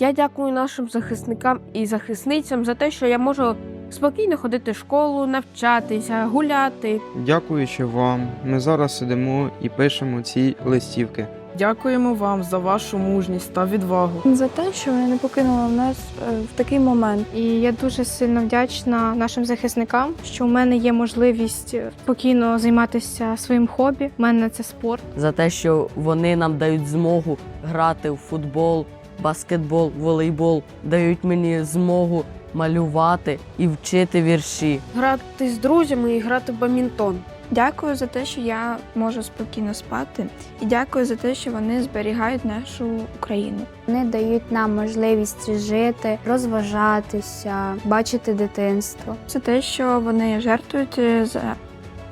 Я дякую нашим захисникам і захисницям за те, що я можу спокійно ходити в школу, навчатися, гуляти. Дякуючи вам, ми зараз сидимо і пишемо ці листівки. Дякуємо вам за вашу мужність та відвагу. за те, що вони не покинули нас е, в такий момент. І я дуже сильно вдячна нашим захисникам, що у мене є можливість спокійно займатися своїм хобі. У мене це спорт. за те, що вони нам дають змогу грати в футбол, баскетбол, волейбол, дають мені змогу малювати і вчити вірші. Грати з друзями і грати в бамінтон. Дякую за те, що я можу спокійно спати, і дякую за те, що вони зберігають нашу Україну. Вони дають нам можливість жити, розважатися, бачити дитинство. Це те, що вони жертвують е, за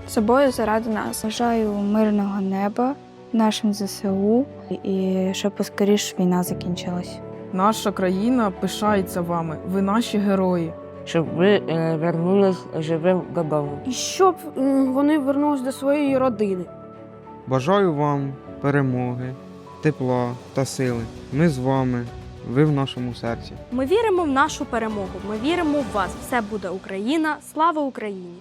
собою заради нас. Бажаю мирного неба нашим ЗСУ і щоб поскоріш війна закінчилась. Наша країна пишається вами. Ви наші герої. Щоб ви е, вернулись живим додому. І щоб вони вернулись до своєї родини. Бажаю вам перемоги, тепла та сили. Ми з вами, ви в нашому серці. Ми віримо в нашу перемогу. Ми віримо в вас. Все буде Україна. Слава Україні!